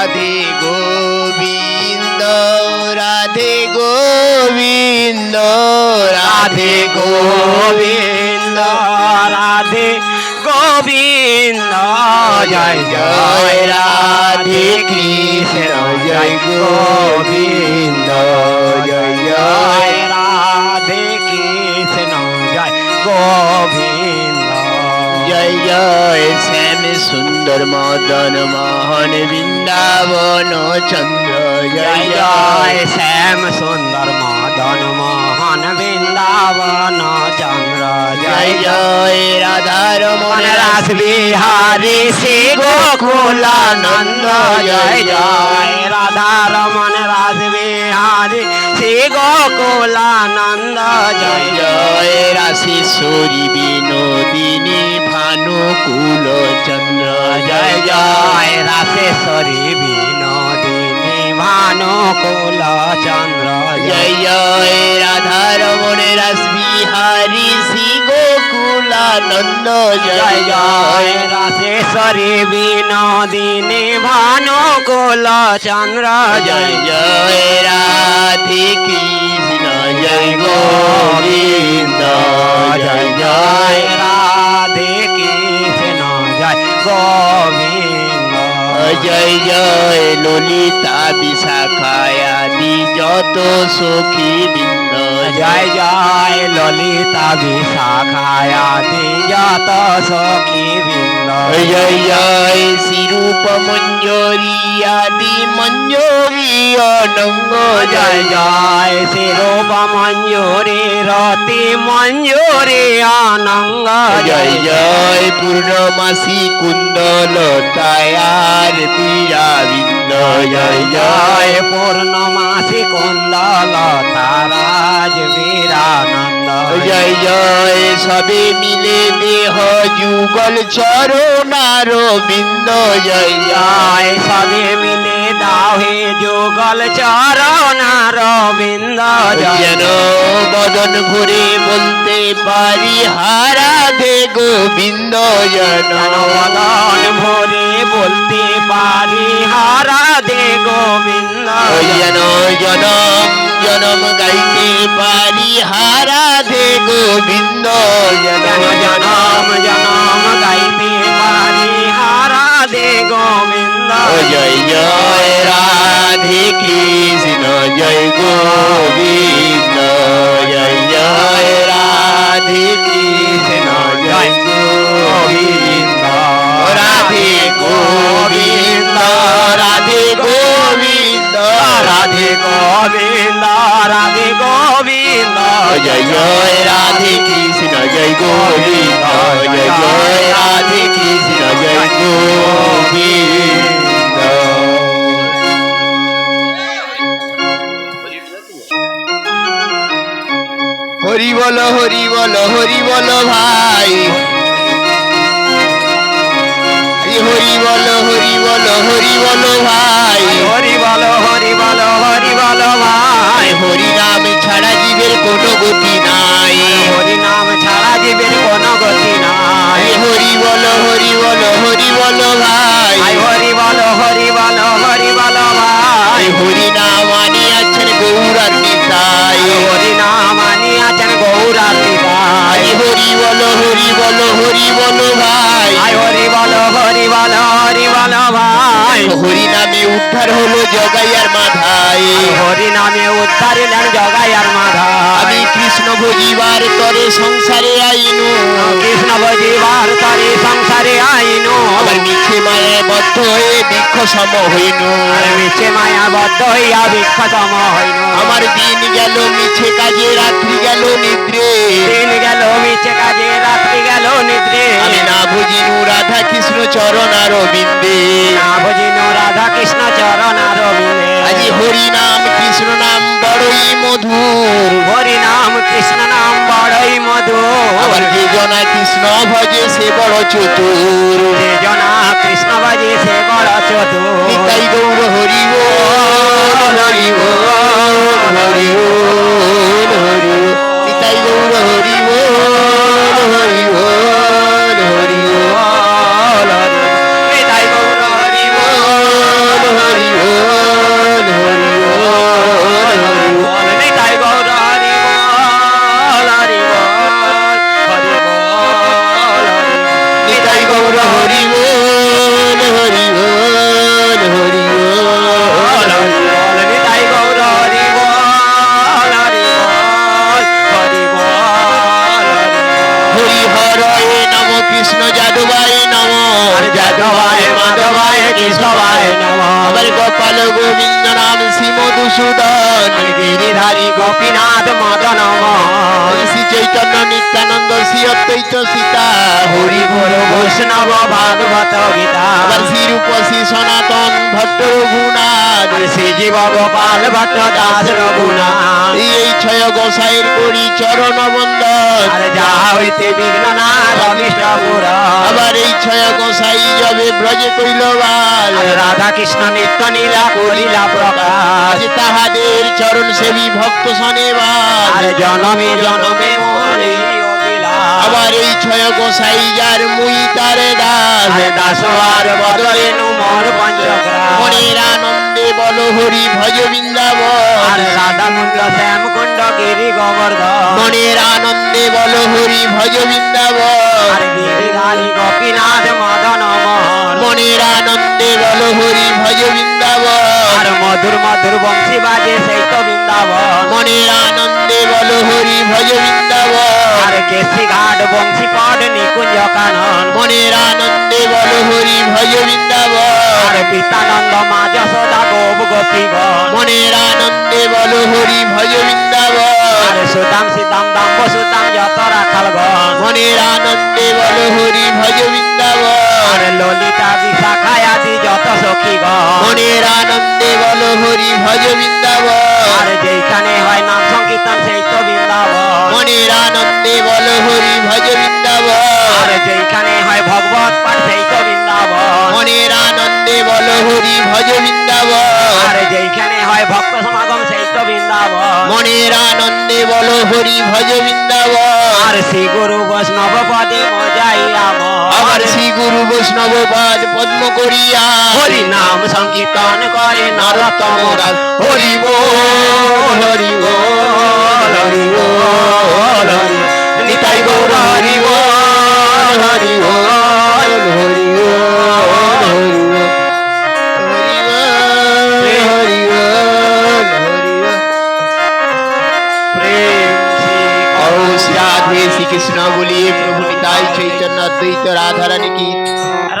রাধে গোবিন্দ রাধে গোবিন্দ রাধে গোবিন্দ রাধে গোবিন্দ, জয় জয় রাধে কৃষ্ণ, জয় গোবিন্দ, জয় জয় রাধে কৃষ্ণ, জয় গোবিন্দ, জয় জয় শ্যাম সুন্দর মদন মোহন বৃন্দাবন চন্দ্র জয় জয় শ্যাম সুন্দর মদন মোহন বৃন্দাবন চন্দ্র জয় জয় রাধার মন রাস বিহারী শ্রী গোকুলানন্দ জয় জয় রাধা রমন রাস বিহারি শ্রী গোকুলানন্দ জয় জয় রাশি রাশেশ্বরী বিনোদিনী ভানুকুল চন্দ্র জয় জয় রাশেশ্বরী বিনোদিনী ভানুকুল চন্দ্র জয় জয়। রাধা রমণ রাস বিহারী শ্রী গোকুলানন্দ জয় জয় রাশেশ্বরী বিনোদিনী ভানুকুল চন্দ্র জয় জয়। রাধে কৃষ্ণ জয় গোবিন্দ জয় জয়। রাধে কৃষ্ণ জয় গোবিন্দ জয় জয় ললিতা বিশাখায়াদি যত সখী বৃন্দ জয় জয়। ললিতা বিশাখায়াতি যত সখী বৃন্দ জয় জয় শ্রীরূপ মঞ্জরি আদি মঞ্জরি অনঙ্গ জয় জয় শিরূপ মঞ্জুরি রতি মঞ্জুরি আনঙ্গ জয় জয় পূর্ণমাসি কুন্দল তায়ার বীরাবিন্দ জয় জয় জয় পূর্ণমাসি কুন্দল তারাজ বীরানন্দ জয়। জয় সবে মিলে দেহ যুগল চরণার বিন্দ জয় জয় সবে মিলে দাহে যুগল চরণ রবিন্দ যেন বদন ভরে বলতে পারি হারাধে গোবিন্দ যেন মদন ভরে বলতে পারি হারা দে গোবিন্দ যেন জনম জনম গাইতে পারি হারাধে গোবিন্দ যেন জন জনম জনম গাইতে পারি দে গোবিন্দ। জয় জয় রাধে কৃষ্ণ, জয় গোবিন্দ। জয় জয়, রাধে কৃষ্ণ, জয় গোবিন্দ। রাধে গোবিন্দ রাধে গোবিন্দ রাধে গোবিন্দ রাধে গোবিন্দ। জয় জয় রাধে কৃষ্ণ, জয় গোবিন্দ। জয় জয়, রাধে কৃষ্ণ হরি বল হরি বল হরি বল ভাই। হরি বল হরি বল হরি বল ভাই। হরি বল হরি বল হরি বল ভাই। হরি নাম ছাড়া জীবের কোনো গতি নাই। হরি বল ভাই। হরি বল হরি বল হরি বল ভাই। হরি নামে উদ্ধার হলো জগাইয়ার মাথায়। হরি নামে উদ্ধারিলেন জগাইয়ার মাধা আমি কৃষ্ণ ভজিবার তরে সংসারে আইনু। কৃষ্ণ বজিবার তারি সংসারে আইনু। আমার মিছে মায়ে বদ্ধ হয়ে বৃক্ষ সম হইনু। মিছে মায়া বদ্ধ হইয়া বিখ্যাতম হইনু। আমার দিন গেল মিছে কাজে রাত্রি গেল নিদ্রে। দিন গেল মিছে কাজে চরণ আর বিন্দে না বুঝিনু রাধা কৃষ্ণ চরণ রবিন্দে আজি হরি নাম কৃষ্ণ নাম বড়ই মধুর। হরি নাম কৃষ্ণ নাম বড়ই মধু আবার যে জনা কৃষ্ণ ভজে সে বড় চতুর। যে জনা কৃষ্ণ বাজে সে বড় চতুর। নিতাই গৌর হরি হরি হরি হরি আমরা হরি বল হরি বল হরি বল। নিতাই গৌর হরি বল হরি বল হরি বল। হরি হর নম কৃষ্ণ যাদবাই নম। যাদবা গোপাল গোবিন্দ নাম শ্রী মধুসূদন গিরিধারী গোপীনাথ মদন শ্রী চৈতন্য নিত্যানন্দ শ্রী অদ্বৈত সীতা। হরি বল বৈষ্ণব ভাগবত গীতা। শ্রী রূপ শ্রী সনাতন ভট্ট রঘুনাথ। শ্রী জীব গোপাল ভট্ট দাস রঘুনাথ। এই ছয় গোসাইয়ের করি চরণ আর যা হইতে বিঘ্ন না আবার এই ছয় গোসাই যাবে ব্রজে কৈলবাল রাধা কৃষ্ণ নিত্য নীলা করিলা প্রকাশ। তাহাদের চরণ সেবী ভক্ত আর জনমে জনমে অবিলাস। আবার এই ছয় গোসাই যার মুই তারে দাস। দাস আর বদলে নুমর পঞ্চগ্রাম মনের আনন্দে বল হরি ভজ আর রাধা মুন্ড শ্যাম কুণ্ড গিরি গোবর্ধন। মনের আনন্দে বল হরি ভজ বৃন্দাবন। আর গিরি গিরিধারী গোপীনাথ মদন আনন্দে বল হরি ভজ বৃন্দাবন। আর মধুর মধুর বংশী বাজে সেই তো বৃন্দাবন। মনের আনন্দে বল হরি ভজ বৃন্দাবন। আর কেশি ঘাট বংশী পট নিকুঞ্জ কানন। মনের আনন্দে বল হরি ভজ বৃন্দাবন। পিতানন্দ মা যশোদা গোপ গোপীগণ মনের আনন্দে বল হরি ভজ বৃন্দাবন। আর সুদাম সীতাম দাম্ব সুদাম যত রাখালগণ মনের আনন্দে বল হরি ভজ বৃন্দাবন। ললিতা বিশাখায় আদি যত সখীগণ মনের আনন্দে বল হরি ভজ বৃন্দাবন। আর যেখানে হয় নাম সংকীর্তন সেই তো বৃন্দাবন। মনের আনন্দে বল হরি ভজ বৃন্দাবন। আর যেখানে হয় ভগবত পাঠ সেই তো বৃন্দাবন। হয় ভক্ত সমাগম সেই তো বৃন্দাবন মনের আনন্দে বল হরি ভজ বৃন্দাবন। আর শ্রী গুরু বৈষ্ণব পদে মজাই আমার শ্রী গুরু বৈষ্ণব পাদ পদ্ম করিয়া। হরি নাম সংকীর্তন করে নরতম দাস। হরি বল হরি বল হরি বল। নিতাই গৌর হরি বল হরি বল। অদ্বৈত রাধারানী কি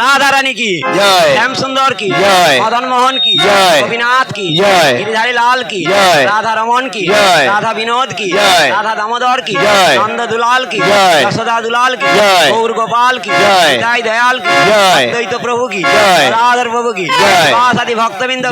রাধারানী কি জয় শ্যাম সুন্দর কি জয় মদন মোহন কি জয় গোপীনাথ কি জয় গিরিধারী লাল কি জয় রাধা রমন কি জয় রাধা বিনোদ কি জয় রাধা দামোদর কি জয় নন্দ দুলাল কি জয় যশোদা দুলাল কি জয় গৌর গোপাল কি জয় দয়াল কি জয় দ্বৈত প্রভু কি জয় রাধার প্রভু কি জয় আদি ভক্তবৃন্দ